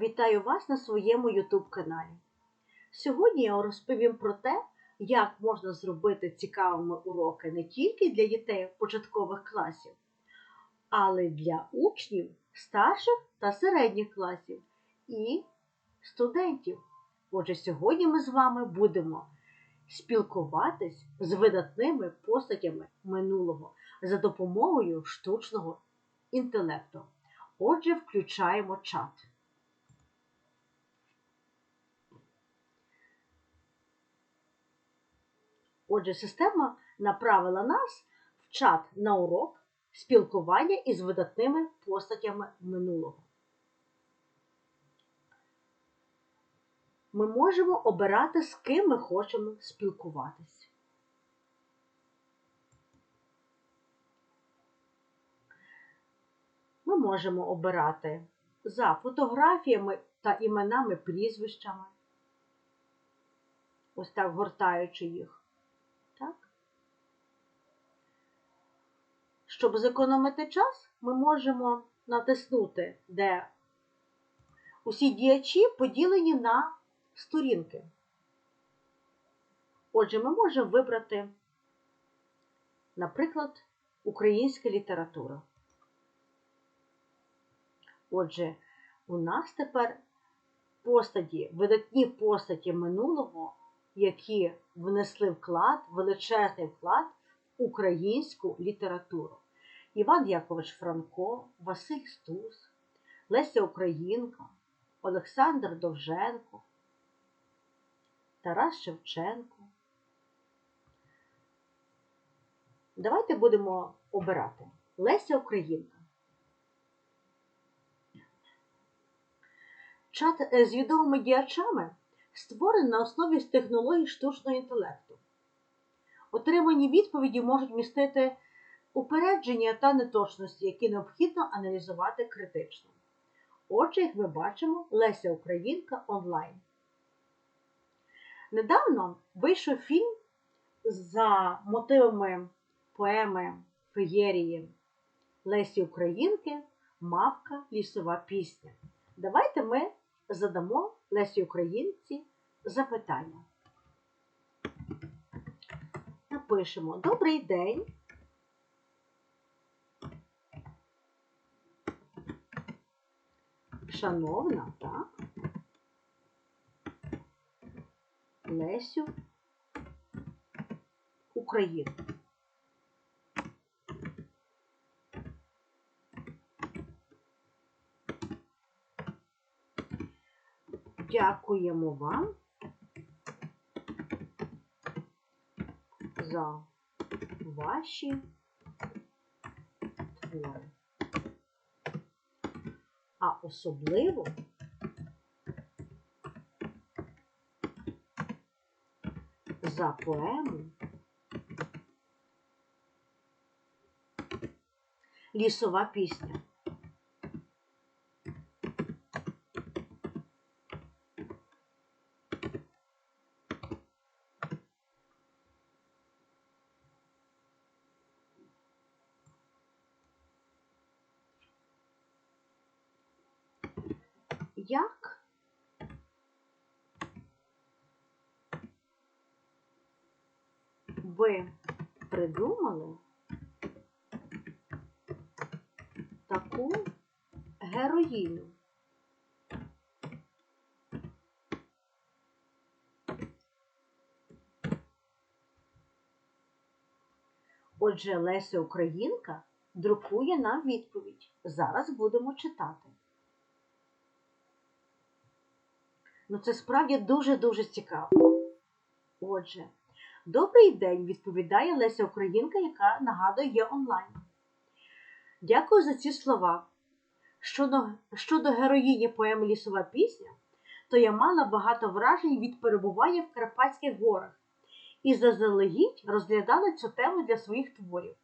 Вітаю вас на своєму YouTube каналі. Сьогодні я розповім про те, як можна зробити цікавими уроки не тільки для дітей початкових класів, але й для учнів старших та середніх класів і студентів. Отже, сьогодні ми з вами будемо спілкуватись з видатними постатями минулого за допомогою штучного інтелекту. Отже, включаємо чат. Отже, система направила нас в чат на урок спілкування із видатними постатями минулого. Ми можемо обирати, з ким ми хочемо спілкуватись. Ми можемо обирати за фотографіями та іменами, прізвищами. Ось так гортаючи їх. Так? Щоб зекономити час, ми можемо натиснути, де усі діячі поділені на сторінки. Отже, ми можемо вибрати, наприклад, українська література. Отже, у нас тепер постаті, видатні постаті минулого, які внесли вклад, величезний вклад в українську літературу. Іван Якович Франко, Василь Стус, Леся Українка, Олександр Довженко, Тарас Шевченко. Давайте будемо обирати Леся Українка. Чат е, з відомими діячами створений на основі технологій штучного інтелекту. Отримані відповіді можуть містити упередження та неточності, які необхідно аналізувати критично. Отже, як ми бачимо, Леся Українка онлайн. Недавно вийшов фільм за мотивами поеми Феєрії Лесі Українки Мавка лісова пісня. Давайте ми задамо Лесі Українці запитання. Напишемо Добрий день. Шановна, так? Лесю Україну. Дякуємо вам за ваші твори. А особливо за поему Лісова пісня. Як ви придумали таку героїню? Отже, Леся Українка друкує нам відповідь. Зараз будемо читати. Ну, це справді дуже-дуже цікаво. Отже, добрий день, відповідає Леся Українка, яка нагадує є онлайн. Дякую за ці слова. Щодо, щодо героїні поеми Лісова пісня, то я мала багато вражень від перебування в Карпатських горах і заздалегідь розглядала цю тему для своїх творів.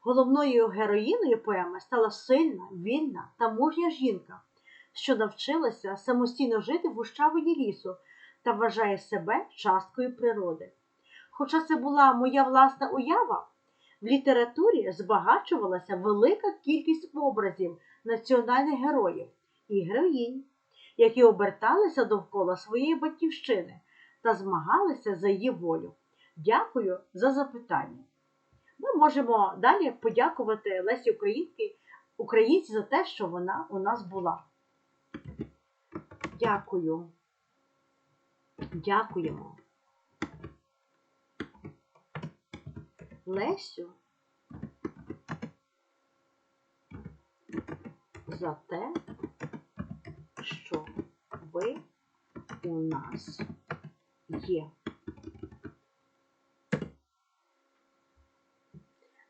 Головною героїною поеми стала сильна, вільна та мужня жінка що навчилася самостійно жити в гущавині лісу та вважає себе часткою природи. Хоча це була моя власна уява, в літературі збагачувалася велика кількість образів національних героїв і героїнь, які оберталися довкола своєї батьківщини та змагалися за її волю. Дякую за запитання. Ми можемо далі подякувати Лесі Українки, Українці за те, що вона у нас була. Дякую. Дякуємо. Лесю за те, що ви у нас є.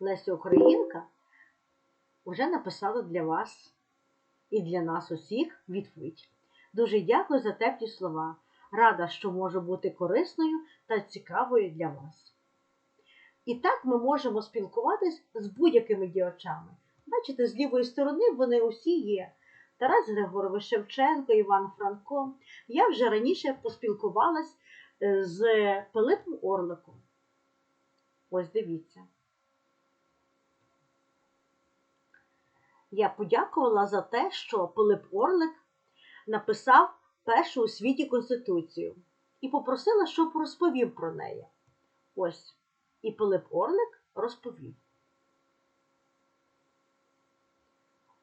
Леся Українка вже написала для вас і для нас усіх відповідь. Дуже дякую за теплі слова. Рада, що можу бути корисною та цікавою для вас. І так ми можемо спілкуватись з будь-якими діячами. Бачите, з лівої сторони вони усі є. Тарас Григорович Шевченко, Іван Франко. Я вже раніше поспілкувалась е, з Пилипом Орликом. Ось дивіться. Я подякувала за те, що Пилип Орлик написав першу у світі Конституцію і попросила, щоб розповів про неї. Ось. І Пилип Орлик розповів.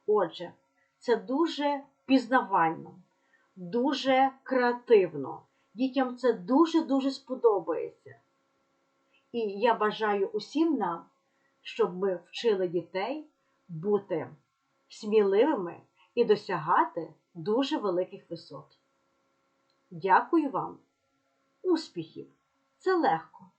Отже, це дуже пізнавально, дуже креативно. Дітям це дуже-дуже сподобається. І я бажаю усім нам, щоб ми вчили дітей бути сміливими і досягати дуже великих висот. Дякую вам, успіхів! Це легко.